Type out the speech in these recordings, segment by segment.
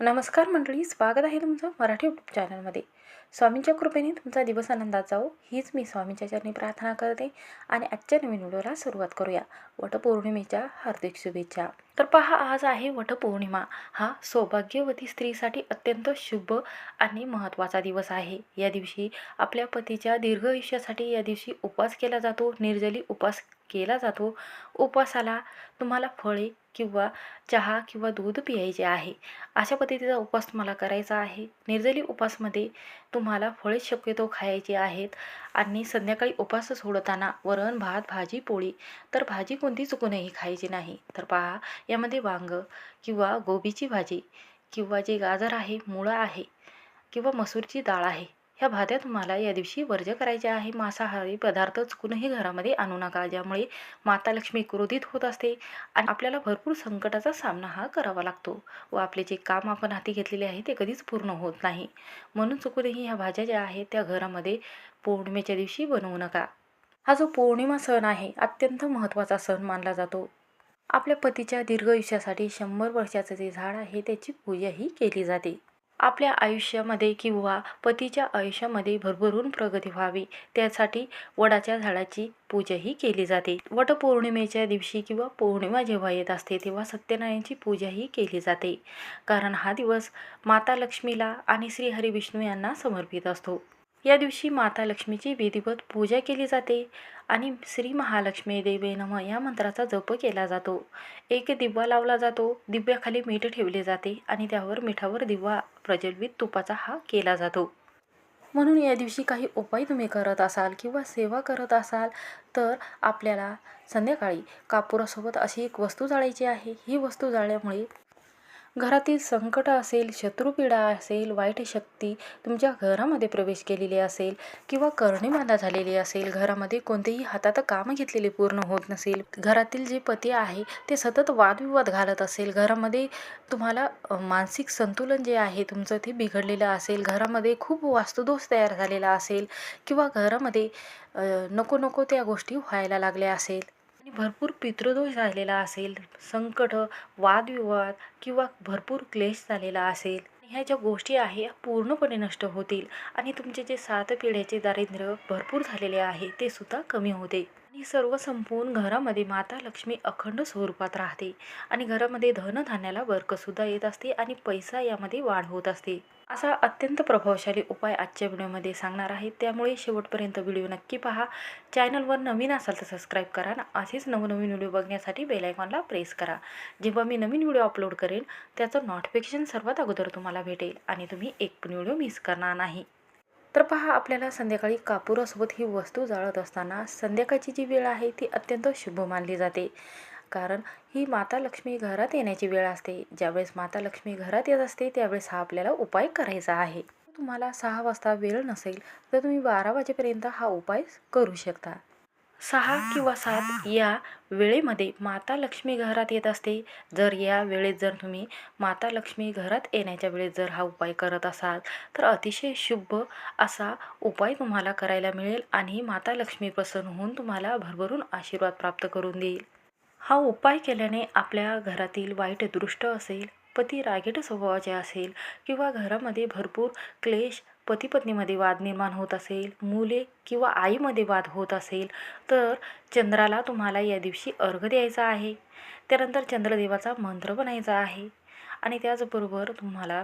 नमस्कार मंडळी स्वागत आहे तुमचं मराठी यूट्यूब चॅनलमध्ये स्वामींच्या कृपेने तुमचा दिवस आनंदात जाओ हीच मी स्वामींच्या चरणी प्रार्थना करते आणि आजच्या नवीन व्हिडिओला सुरुवात करूया. वटपौर्णिमेच्या हार्दिक शुभेच्छा. तर पहा आज आहे वटपौर्णिमा. हा सौभाग्यवती स्त्रीसाठी अत्यंत शुभ आणि महत्त्वाचा दिवस आहे. या दिवशी आपल्या पतीच्या दीर्घ आयुष्यासाठी या दिवशी उपवास केला जातो. निर्जली उपवास केला जातो. उपवासाला तुम्हाला फळे किंवा चहा किंवा दूध पियायचे आहे. अशा पद्धतीचा उपवास तुम्हाला करायचा आहे. निर्जली उपवासमध्ये तुम्हाला फळे शक्यतो खायची आहेत. आणि संध्याकाळी उपवास सोडताना वरण भात भाजी पोळी तर भाजी कोणती चुकूनही खायची नाही. तर पहा यामध्ये वांग किंवा गोबीची भाजी किंवा जे गाजर आहे मुळं आहे किंवा मसूरची डाळ आहे. ह्या भाज्या तुम्हाला या दिवशी वर्ज करायच्या आहे. मांसाहारी पदार्थ चुकूनही घरामध्ये आणू नका ज्यामुळे माता लक्ष्मी क्रोधित होत असते. आणि आपल्याला भरपूर संकटाचा सामना हा करावा लागतो व आपले जे काम आपण हाती घेतलेले आहे ते कधीच पूर्ण होत नाही. म्हणून चुकूनही ह्या भाज्या ज्या आहेत त्या घरामध्ये पौर्णिमेच्या दिवशी बनवू नका. हा जो पौर्णिमा सण आहे अत्यंत महत्त्वाचा सण मानला जातो. आपल्या पतीच्या दीर्घ आयुष्यासाठी शंभर वर्षाचं जे झाड आहे त्याची पूजाही केली जाते. आपल्या आयुष्यामध्ये किंवा पतीच्या आयुष्यामध्ये भरभरून प्रगती व्हावी. त्यासाठी वडाच्या झाडाची पूजाही केली जाते. वटपौर्णिमेच्या दिवशी किंवा पौर्णिमा जेव्हा येत असते तेव्हा सत्यनारायणची पूजाही केली जाते. कारण हा दिवस माता लक्ष्मीला आणि श्री विष्णू यांना समर्पित असतो. या दिवशी माता लक्ष्मीची विधिवत पूजा केली जाते आणि श्री महालक्ष्मी देवे नम या मंत्राचा जप केला जातो. एक दिवा लावला जातो दिव्याखाली मीठ ठेवले जाते आणि त्यावर मिठावर दिवा प्रज्वलित तुपाचा हा केला जातो. म्हणून या दिवशी काही उपाय तुम्ही करत असाल किंवा सेवा करत असाल तर आपल्याला संध्याकाळी कापुरासोबत अशी एक वस्तू जाळायची आहे. ही वस्तू जाळल्यामुळे घरातील संकट असेल शत्रुपीडा असेल वाईट शक्ती तुमच्या घरामध्ये प्रवेश केलेली असेल किंवा करणीबाधा झालेली असेल घरामध्ये कोणतेही हातात काम घेतलेले पूर्ण होत नसेल घरातील जे पती आहे ते सतत वादविवाद घालत असेल घरामध्ये तुम्हाला मानसिक संतुलन जे आहे तुमचं ते बिघडलेलं असेल घरामध्ये खूप वास्तुदोष तयार झालेला असेल किंवा घरामध्ये नको नको त्या गोष्टी व्हायला लागल्या असेल. भरपूर पितृदोष झालेला असेल संकट वादविवाद किंवा भरपूर क्लेश झालेला असेल ह्या ज्या गोष्टी आहे पूर्णपणे नष्ट होतील आणि तुमचे जे सात पिढ्याचे दारिद्र्य भरपूर झालेले आहे ते सुद्धा कमी होते. आणि सर्व संपवून घरामध्ये माता लक्ष्मी अखंड स्वरूपात राहते आणि घरामध्ये धनधान्याला वर्कसुद्धा येत असते आणि पैसा यामध्ये वाढ होत असते. असा अत्यंत प्रभावशाली उपाय आजच्या व्हिडिओमध्ये सांगणार आहे. त्यामुळे शेवटपर्यंत व्हिडिओ नक्की पहा. चॅनलवर नवीन असाल तर सबस्क्राईब करा ना असेच नवनवीन व्हिडिओ बघण्यासाठी बेलायकॉनला प्रेस करा. जेव्हा मी नवीन व्हिडिओ अपलोड करेन त्याचं नोटिफिकेशन सर्वात अगोदर तुम्हाला भेटेल आणि तुम्ही एक पण व्हिडिओ मिस करणार नाही. तर पहा आपल्याला संध्याकाळी कापुरासोबत ही वस्तू जाळत असताना संध्याकाळची जी वेळ आहे ती अत्यंत शुभ मानली जाते. कारण ही माता लक्ष्मी घरात येण्याची वेळ असते. ज्यावेळेस माता लक्ष्मी घरात येत असते त्यावेळेस हा आपल्याला उपाय करायचा आहे. तुम्हाला सहा वाजता वेळ नसेल तर तुम्ही बारा वाजेपर्यंत हा उपाय करू शकता. सहा किंवा सात या वेळेमध्ये माता लक्ष्मी घरात येत असते. जर या वेळेत जर तुम्ही माता लक्ष्मी घरात येण्याच्या वेळेत जर हा उपाय करत असाल तर अतिशय शुभ असा उपाय तुम्हाला करायला मिळेल आणि माता लक्ष्मी प्रसन्न होऊन तुम्हाला भरभरून आशीर्वाद प्राप्त करून देईल. हा उपाय केल्याने आपल्या घरातील वाईट दृष्ट असेल पती रागीट स्वभावाचे असेल किंवा घरामध्ये भरपूर क्लेश पती पत्नीमध्ये वाद निर्माण होत असेल मुले किंवा आईमध्ये वाद होत असेल तर चंद्राला तुम्हाला या दिवशी अर्घ द्यायचा आहे. त्यानंतर चंद्रदेवाचा मंत्र बनायचा आहे. आणि त्याचबरोबर तुम्हाला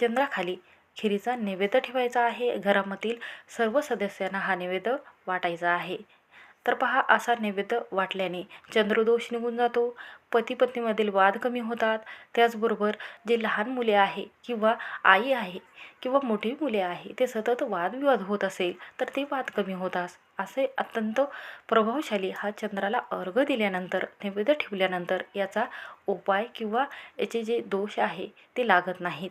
चंद्राखाली खिरीचा नैवेद्य ठेवायचा आहे. घरामधील सर्व सदस्यांना हा नैवेद्य वाटायचा आहे. तर पहा असा नैवेद्य वाटल्याने. चंद्रदोष निघून जातो. पतीपत्नीमधील वाद कमी होतात. त्याचबरोबर जे लहान मुले आहे किंवा आई आहे किंवा मोठी मुले आहे ते सतत वादविवाद होत असेल तर ते वाद कमी होतात. असे अत्यंत प्रभावशाली हा चंद्राला अर्घ दिल्यानंतर नैवेद्य ठेवल्यानंतर याचा उपाय किंवा याचे जे दोष आहे ते लागत नाहीत.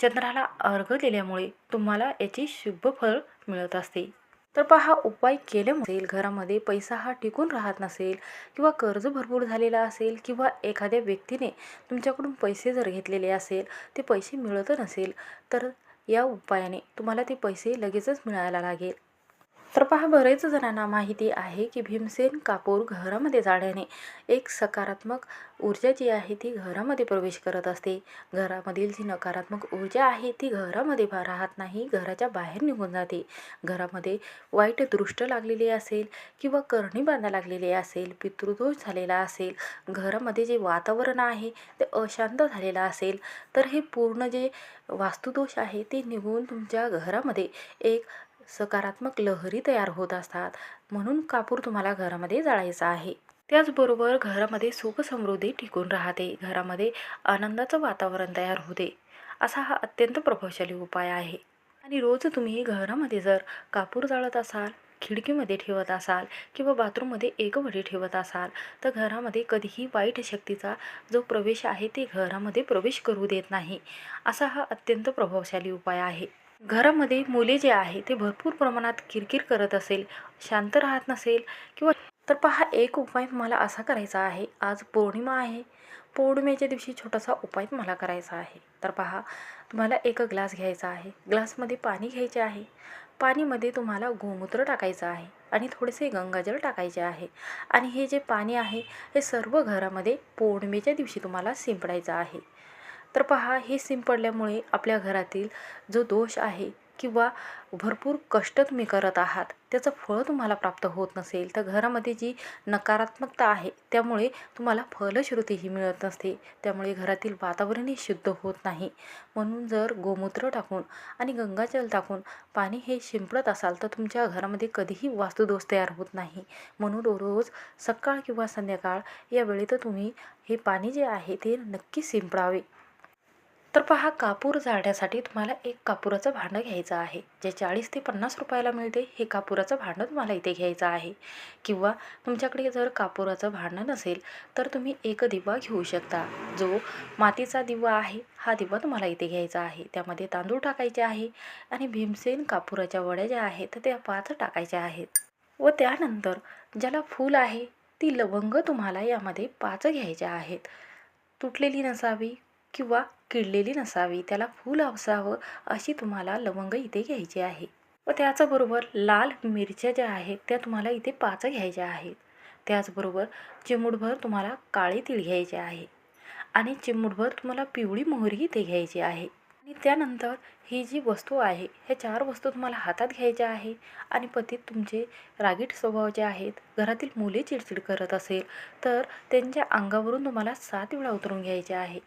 चंद्राला अर्घ दिल्यामुळे तुम्हाला याची शुभ फळ मिळत असते. तर पहा हा उपाय केल्यामुळे घरामध्ये पैसा हा टिकून राहत नसेल किंवा कर्ज भरपूर झालेला असेल किंवा एखाद्या व्यक्तीने तुमच्याकडून पैसे जर घेतलेले असेल ते पैसे मिळत नसेल तर या उपायाने तुम्हाला ते पैसे लगेचच मिळायला लागेल. तर पहा बरेच जणांना माहिती आहे की भीमसेन कापूर घरामध्ये जाण्याने एक सकारात्मक ऊर्जा जी आहे ती घरामध्ये प्रवेश करत असते. घरामधील जी नकारात्मक ऊर्जा आहे ती घरामध्ये राहत नाही घराच्या बाहेर निघून जाते. घरामध्ये वाईट दृष्ट लागलेली असेल किंवा करणी बांधा लागलेली असेल पितृदोष झालेला असेल घरामध्ये जे वातावरण आहे ते अशांत झालेलं असेल तर हे पूर्ण जे वास्तुदोष आहे ते निघून तुमच्या घरामध्ये एक सकारात्मक लहरी तयार होत असतात. म्हणून कापूर तुम्हाला घरामध्ये जाळायचा आहे. त्याचबरोबर घरामध्ये सुखसमृद्धी टिकून राहते. घरामध्ये आनंदाचं वातावरण तयार होते. असा हा अत्यंत प्रभावशाली उपाय आहे. आणि रोज तुम्ही घरामध्ये जर कापूर जाळत असाल खिडकीमध्ये ठेवत असाल किंवा बाथरूममध्ये एकवडी ठेवत असाल तर घरामध्ये कधीही वाईट शक्तीचा जो प्रवेश आहे ते घरामध्ये प्रवेश करू देत नाही. असा हा अत्यंत प्रभावशाली उपाय आहे. घरामध्ये मुले जे आहे ते भरपूर प्रमाणात किरकिर करत असेल शांत राहत नसेल किंवा तर पहा एक उपाय तुम्हाला असा करायचा आहे. आज पौर्णिमा आहे. पौर्णिमेच्या दिवशी छोटासा उपाय तुम्हाला करायचा आहे. तर पहा तुम्हाला एक ग्लास घ्यायचा आहे. ग्लासमध्ये पाणी घ्यायचे आहे. पाणीमध्ये तुम्हाला गोमूत्र टाकायचं आहे आणि थोडेसे गंगाजल टाकायचे आहे. आणि हे जे पाणी आहे हे सर्व घरामध्ये पौर्णिमेच्या दिवशी तुम्हाला शिंपडायचं आहे. तर पहा हे शिंपडल्यामुळे आपल्या घरातील जो दोष आहे किंवा भरपूर कष्ट तुम्ही करत आहात त्याचं फळ तुम्हाला प्राप्त होत नसेल. तर घरामध्ये जी नकारात्मकता आहे त्यामुळे तुम्हाला फलश्रुतीही मिळत नसते. त्यामुळे घरातील वातावरणही शुद्ध होत नाही. म्हणून जर गोमूत्र टाकून आणि गंगाजल टाकून पाणी हे शिंपडत असाल तर तुमच्या घरामध्ये कधीही वास्तुदोष तयार होत नाही. म्हणून रोज सकाळ किंवा संध्याकाळ या वेळेत तुम्ही हे पाणी जे आहे ते नक्की शिंपडावे. तर पहा कापूर जाळण्यासाठी तुम्हाला एक कापुराचं भांडं घ्यायचं आहे. जे चाळीस ते पन्नास रुपयाला मिळते हे कापुराचं भांडं तुम्हाला इथे घ्यायचं आहे. किंवा तुमच्याकडे जर कापुराचं भांडं नसेल तर तुम्ही एक दिवा घेऊ शकता. जो मातीचा दिवा आहे हा दिवा तुम्हाला इथे घ्यायचा आहे. त्यामध्ये तांदूळ टाकायचे आहे आणि भीमसेन कापुराच्या वड्या ज्या आहेत त्या पाच टाकायच्या आहेत. व त्यानंतर ज्याला फूल आहे ती लवंग तुम्हाला यामध्ये पाच घ्यायच्या आहेत. तुटलेली नसावी किंवा किडलेली नसावी त्याला फूल असावं अशी तुम्हाला लवंग इथे घ्यायची आहे. व त्याचबरोबर लाल मिरच्या ज्या आहेत त्या तुम्हाला इथे पाच घ्यायच्या आहेत. त्याचबरोबर चिमूटभर तुम्हाला काळे तीळ घ्यायचे आहे. आणि चिमूटभर तुम्हाला पिवळी मोहरी इथे घ्यायची आहे. त्यानंतर ही जी वस्तू आहे ह्या चार वस्तू तुम्हाला हातात घ्यायच्या आहे आणि पतीत तुमचे रागीट स्वभावाचे आहेत घरातील मुले चिडचिड करत असेल तर त्यांच्या अंगावरून तुम्हाला सात वेळा उतरून घ्यायचे आहे.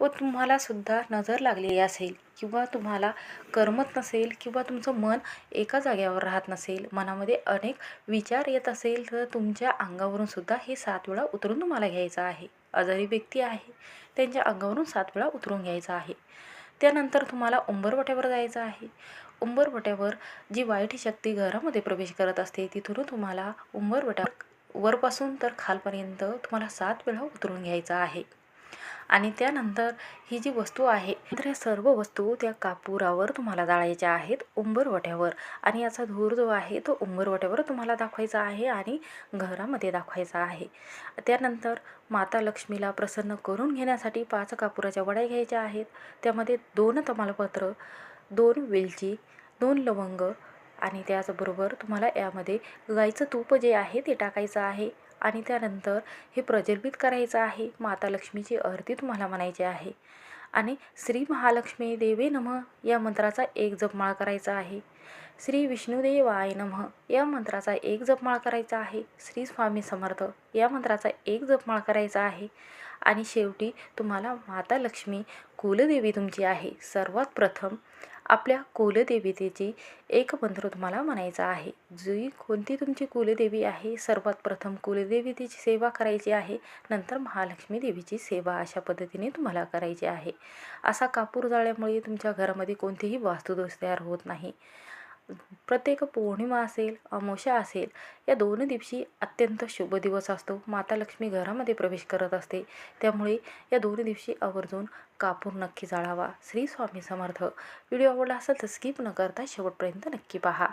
व तुम्हाला सुद्धा नजर लागलेली असेल किंवा तुम्हाला करमत नसेल किंवा तुमचं मन एका जाग्यावर राहत नसेल मनामध्ये अनेक विचार येत असेल तर तुमच्या अंगावरून सुद्धा हे सात वेळा उतरून तुम्हाला घ्यायचं आहे. आजारी व्यक्ती आहे त्यांच्या अंगावरून सात वेळा उतरून घ्यायचं आहे. त्यानंतर तुम्हाला उंबरवट्यावर जायचं आहे. उंबरवट्यावर जी वाईट शक्ती घरामध्ये प्रवेश करत असते तिथून तुम्हाला उंबरवट्या वरपासून तर खालपर्यंत तुम्हाला सात वेळा उतरून घ्यायचं आहे. आणि त्यानंतर ही जी वस्तू आहे तर या सर्व वस्तू त्या कापुरावर तुम्हाला जाळायच्या आहेत उंबरवट्यावर. आणि याचा धूर जो आहे तो उंबरवट्यावर तुम्हाला दाखवायचा आहे आणि घरामध्ये दाखवायचा आहे. त्यानंतर माता लक्ष्मीला प्रसन्न करून घेण्यासाठी पाच कापुराच्या वड्या घ्यायच्या आहेत. त्यामध्ये दोन तमालपत्र दोन वेलची दोन लवंग आणि त्याचबरोबर तुम्हाला यामध्ये गाईचं तूप जे आहे ते टाकायचं आहे. आणि त्यानंतर हे प्रज्वलित करायचं आहे. माता लक्ष्मीची आरती तुम्हाला म्हणायची आहे. आणि श्री महालक्ष्मी देवे नमः या मंत्राचा एक जपमाळ करायचा आहे. श्री विष्णुदेवाय नमः या मंत्राचा एक जपमाळ करायचा आहे. श्री स्वामी समर्थ या मंत्राचा एक जपमाळ करायचा आहे. आणि शेवटी तुम्हाला माता लक्ष्मी कुलदेवी तुमची आहे. सर्वात प्रथम आपल्या कुलदेवतेची एक मंत्र तुम्हाला म्हणायचा आहे. जी कोणती तुमची कुलदेवी आहे? सर्वात प्रथम कुलदेवतेची सेवा करायची आहे. नंतर महालक्ष्मी देवीची सेवा अशा पद्धतीने तुम्हाला करायची आहे. असा कापूर जाळ्यामुळे तुमच्या घरामध्ये कोणतेही वास्तुदोष तयार होत नाही. प्रत्येक पौर्णिमा असेल अमावस्या असेल या दोन दिवशी अत्यंत शुभ दिवस असतो. माता लक्ष्मी घरामध्ये प्रवेश करत असते. त्यामुळे या दोन दिवशी आवर्जून कापूर नक्की जाळावा. श्री स्वामी समर्थ. व्हिडिओ आवडला असेल तर स्किप न करता शेवटपर्यंत नक्की पहा.